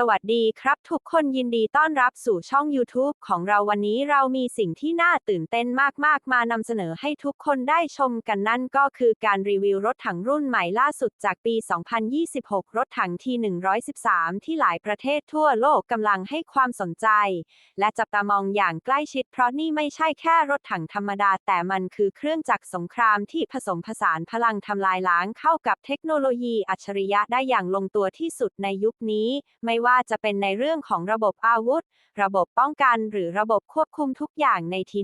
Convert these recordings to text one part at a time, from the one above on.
สวัสดีครับทุกคนยินดีต้อนรับสู่ช่อง YouTube ของเราวันนี้เรามีสิ่งที่น่าตื่นเต้นมากๆ มานำเสนอให้ทุกคนได้ชมกันนั่นก็คือการรีวิวรถถังรุ่นใหม่ล่าสุดจากปี 2026 รถถังที่ 113 ที่หลายประเทศทั่วโลกกำลังให้ความสนใจ และจับตามองอย่างใกล้ชิด เพราะนี่ไม่ใช่แค่รถถังธรรมดา แต่มันคือเครื่องจักรสงครามที่ผสมผสานพลังทำลายล้างเข้ากับเทคโนโลยีอัจฉริยะได้อย่างลงตัวที่สุดในยุคนี้ไม่ว่าว่าจะเป็นในเรื่องของระบบอาวุธ ระบบป้องกันหรือระบบควบคุมทุกอย่างในที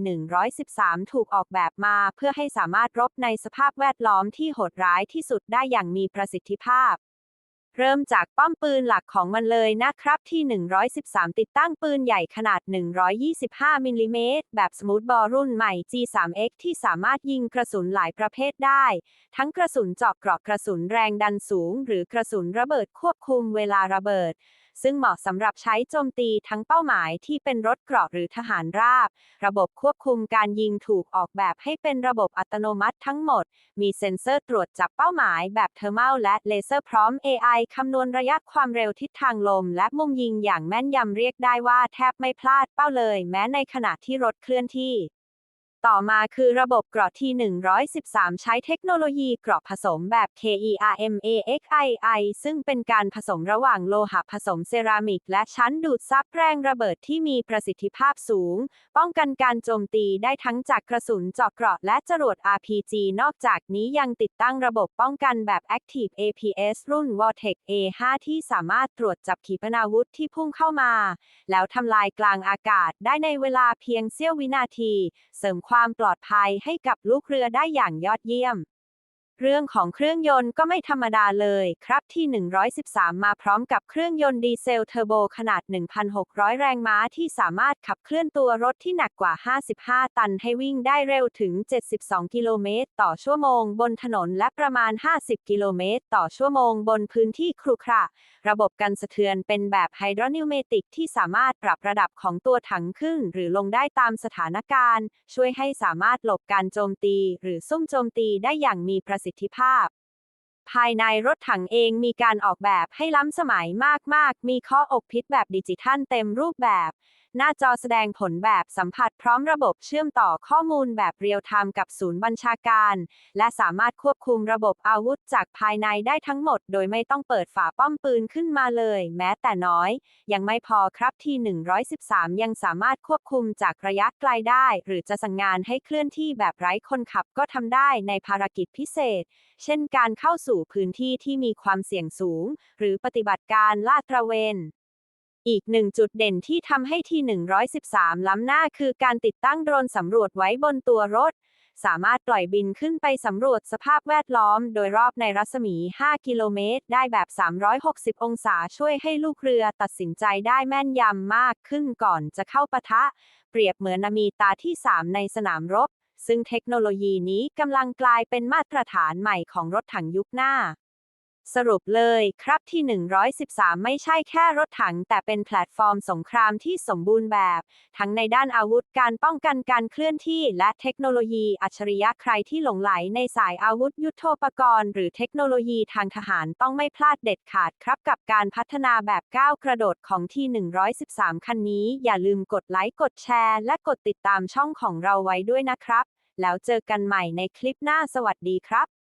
113 ถูกออกแบบมา เพื่อให้สามารถรบในสภาพแวดล้อมที่โหดร้ายที่สุดได้อย่างมีประสิทธิภาพเริ่มจากป้อมปืนหลักของมันเลยนะครับที่ 113 ติดตั้งปืนใหญ่ขนาด 125 มิลลิเมตรแบบสมูทบอลรุ่นใหม่ G3X ที่สามารถยิงกระสุนหลายประเภทได้ ทั้งกระสุนเจาะเกราะกระสุนแรงดันสูง หรือกระสุนระเบิดควบคุมเวลาระเบิด ซึ่งเหมาะสำหรับใช้โจมตีทั้งเป้าหมายที่เป็นรถเกราะหรือทหารราบ ระบบควบคุมการยิงถูกออกแบบให้เป็นระบบอัตโนมัติทั้งหมด มีเซ็นเซอร์ตรวจจับเป้าหมายแบบเทอร์มัลและเลเซอร์พร้อม AI คำนวณระยะความเร็วทิศทางลม และมุมยิงอย่างแม่นยำเรียกได้ว่าแทบไม่พลาดเป้าเลย แม้ในขณะที่รถเคลื่อนที่ ต่อมาคือระบบเกราะที่ 113 ใช้เทคโนโลยีเกราะผสมแบบ KERMAXII ซึ่งเป็นการผสมระหว่างโลหะผสมเซรามิก และชั้นดูดซับแรงระเบิดที่มีประสิทธิภาพสูง ป้องกันการโจมตีได้ทั้งจากกระสุนเจาะเกราะและจรวด RPG นอกจากนี้ยังติดตั้งระบบป้องกันแบบ Active APS รุ่น Vortex A5 ที่สามารถตรวจจับขีปนาวุธที่พุ่งเข้ามา แล้วทำลายกลางอากาศได้ในเวลาเพียงเสี้ยววินาที เสริมความความปลอดภัยให้กับลูกเรือได้อย่างยอดเยี่ยม เรื่องของเครื่องยนต์ก็ไม่ธรรมดาเลยครับที่ 113 มาพร้อมกับเครื่องยนต์ดีเซลเทอร์โบขนาด 1,600 แรงม้าที่สามารถขับเคลื่อนตัวรถที่หนักกว่า 55 ตันให้วิ่งได้เร็วถึง 72 กิโลเมตรต่อชั่วโมง บนถนนและประมาณ 50 กิโลเมตรต่อชั่วโมง บนพื้นที่ครุขระระบบกันสะเทือนเป็นแบบไฮดรอนิวเมติกที่สามารถปรับระดับของตัวถังขึ้น หรือลงได้ตามสถานการณ์ ช่วยให้สามารถหลบการโจมตี หรือซุ่มโจมตีได้อย่างมีประสิทธิภาพ ภายในรถถังเองมีการออกแบบให้ล้ำสมัยมากๆ มีข้ออกพิษแบบดิจิทัลเต็มรูปแบบ หน้าจอแสดงผลแบบสัมผัสพร้อมระบบเชื่อมต่อข้อมูลแบบเรียลไทม์กับศูนย์บัญชาการ และสามารถควบคุมระบบอาวุธจากภายในได้ทั้งหมด โดยไม่ต้องเปิดฝาป้อมปืนขึ้นมาเลย แม้แต่น้อย ยังไม่พอครับที่ 113 ยังสามารถควบคุมจากระยะไกลได้ หรือจะสั่งงานให้เคลื่อนที่แบบไร้คนขับก็ทำได้ในภารกิจพิเศษ เช่นการเข้าสู่พื้นที่ที่มีความเสี่ยงสูง หรือปฏิบัติการลาดตระเวน อีกหนึ่งจุดเด่นที่ทำให้ที 113 ล้ำหน้าคือการติดตั้งโดรนสำรวจไว้บนตัวรถ สามารถปล่อยบินขึ้นไปสำรวจสภาพแวดล้อมโดยรอบในรัศมี 5 กิโลเมตร ได้แบบ 360 องศาช่วยให้ลูกเรือตัดสินใจได้แม่นยำมากขึ้นก่อนจะเข้าปะทะ เปรียบเหมือนมีตาที่ 3 ในสนามรบ ซึ่งเทคโนโลยีนี้กำลังกลายเป็นมาตรฐานใหม่ของรถถังยุคหน้า สรุปเลยครับที่ 113 ไม่ใช่แค่รถถัง แต่เป็นแพลตฟอร์มสงครามที่สมบูรณ์แบบ ทั้งในด้านอาวุธการป้องกันการเคลื่อนที่และเทคโนโลยีอัจฉริยะใครที่หลงไหลในสายอาวุธยุโทโธปกรณ์ หรือเทคโนโลยีทางทหารต้องไม่พลาดเด็ดขาดครับกับการพัฒนาแบบก้าวกระโดดของที่ 113 คันนี้ อย่าลืมกดไลค์กดแชร์ และกดติดตามช่องของเราไว้ด้วยนะครับ แล้วเจอกันใหม่ในคลิปหน้าสวัสดีครับ